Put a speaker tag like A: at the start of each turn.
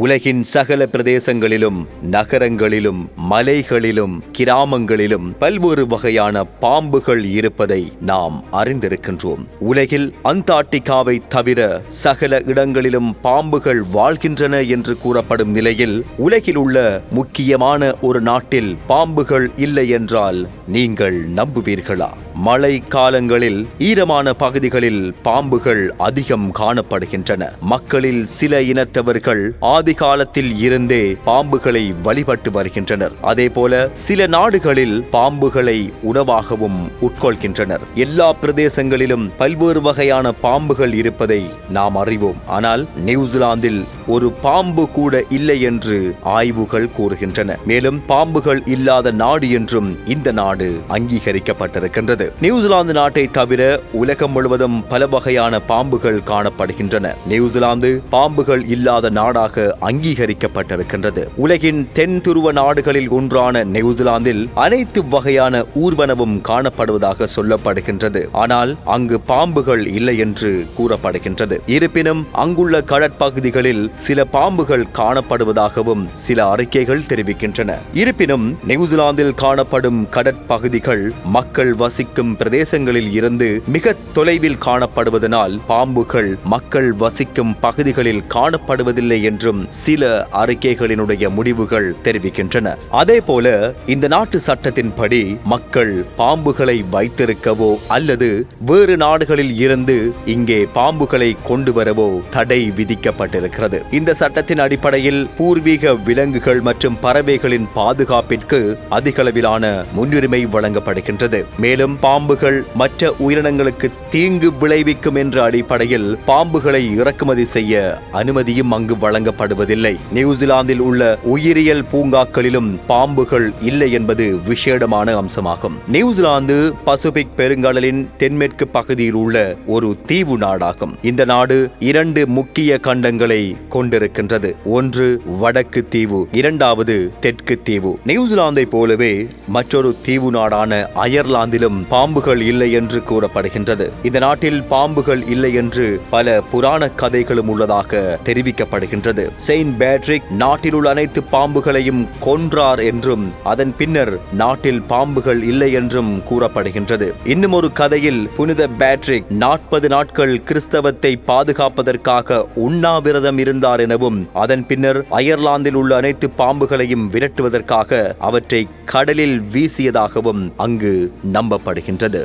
A: உலகின் சகல பிரதேசங்களிலும் நகரங்களிலும் மலைகளிலும் கிராமங்களிலும் பல்வேறு வகையான பாம்புகள் இருப்பதை நாம் அறிந்திருக்கின்றோம். உலகில் அந்தார்டிகாவை தவிர சகல இடங்களிலும் பாம்புகள் வாழ்கின்றன என்று கூறப்படும் நிலையில் உலகில் உள்ள முக்கியமான ஒரு நாட்டில் பாம்புகள் இல்லை என்றால் நீங்கள் நம்புவீர்களா? மழை காலங்களில் ஈரமான பகுதிகளில் பாம்புகள் அதிகம் காணப்படுகின்றன. மக்களில் சில இனத்தவர்கள் ஆதிகாலத்தில் இருந்தே பாம்புகளை வழிபட்டு வருகின்றனர். அதேபோல சில நாடுகளில் பாம்புகளை உணவாகவும் உட்கொள்கின்றனர். எல்லா பிரதேசங்களிலும் பல்வேறு வகையான பாம்புகள் இருப்பதை நாம் அறிவோம். ஆனால் நியூசிலாந்தில் ஒரு பாம்பு கூட இல்லை என்று ஆய்வுகள் கூறுகின்றன. மேலும் பாம்புகள் இல்லாத நாடு என்றும் இந்த நாடு அங்கீகரிக்கப்பட்டிருக்கின்றது. நியூசிலாந்து நாட்டை தவிர உலகம் முழுவதும் பல வகையான பாம்புகள் காணப்படுகின்றன. நியூசிலாந்து பாம்புகள் இல்லாத நாடாக அங்கீகரிக்கப்பட்டிருக்கின்றது. உலகின் தென் துருவ நாடுகளில் ஒன்றான நியூசிலாந்தில் அனைத்து வகையான ஊர்வனவும் காணப்படுவதாக சொல்லப்படுகின்றது. ஆனால் அங்கு பாம்புகள் இல்லை என்று கூறப்படுகின்றது. இருப்பினும் அங்குள்ள கடற்பகுதிகளில் சில பாம்புகள் காணப்படுவதாகவும் சில அறிக்கைகள் தெரிவிக்கின்றன. இருப்பினும் நியூசிலாந்தில் காணப்படும் கடற்பகுதிகள் மக்கள் வசிக்கும் பிரதேசங்களில் இருந்து மிக தொலைவில் காணப்படுவதனால் பாம்புகள் மக்கள் வசிக்கும் பகுதிகளில் காணப்படுவதில்லை என்றும் சில அறிக்கைகளினுடைய முடிவுகள் தெரிவிக்கின்றன. அதே போல இந்த நாட்டு சட்டத்தின்படி மக்கள் பாம்புகளை வைத்திருக்கவோ அல்லது வேறு நாடுகளில் இருந்து இங்கே பாம்புகளை கொண்டு வரவோ தடை விதிக்கப்பட்டிருக்கிறது. இந்த சட்டத்தின் அடிப்படையில் பூர்வீக விலங்குகள் மற்றும் பறவைகளின் பாதுகாப்பிற்கு அதிகளவிலான முன்னுரிமை வழங்கப்படுகின்றது. மேலும் பாம்புகள் மற்ற உயிரினங்களுக்கு தீங்கு விளைவிக்கும் என்ற அடிப்படையில் பாம்புகளை இறக்குமதி செய்ய அனுமதியும் அங்கு காணப்படுவதில்லை. நியூசிலாந்தில் உள்ள உயிரியல் பூங்காக்களிலும் பாம்புகள் இல்லை என்பது விசேடமான அம்சமாகும். நியூசிலாந்து பசிபிக் பெருங்கடலின் தென்மேற்கு பகுதியில் உள்ள ஒரு தீவு நாடாகும். இந்த நாடு இரண்டு முக்கிய கண்டங்களை கொண்டிருக்கின்றது. ஒன்று வடக்கு தீவு இரண்டாவது தெற்கு தீவு. நியூசிலாந்தை போலவே மற்றொரு தீவு நாடான அயர்லாந்திலும் பாம்புகள் இல்லை என்று கூறப்படுகின்றது. இந்த நாட்டில் பாம்புகள் இல்லை என்று பல புராண கதைகளும் உள்ளதாக தெரிவிக்கப்படுகின்றது. செயின்ட் பேட்ரிக் நாட்டில் உள்ள அனைத்து பாம்புகளையும் கொன்றார் என்றும் அதன் பின்னர் நாட்டில் பாம்புகள் இல்லை என்றும் கூறப்படுகின்றது. இன்னும் ஒரு கதையில் புனித பேட்ரிக் நாற்பது நாட்கள் கிறிஸ்தவத்தை பாதுகாப்பதற்காக உண்ணாவிரதம் இருந்தார் எனவும் அதன் பின்னர் அயர்லாந்தில் உள்ள அனைத்து பாம்புகளையும் விரட்டுவதற்காக அவற்றை கடலில் வீசியதாகவும் அங்கு நம்பப்படுகின்றது.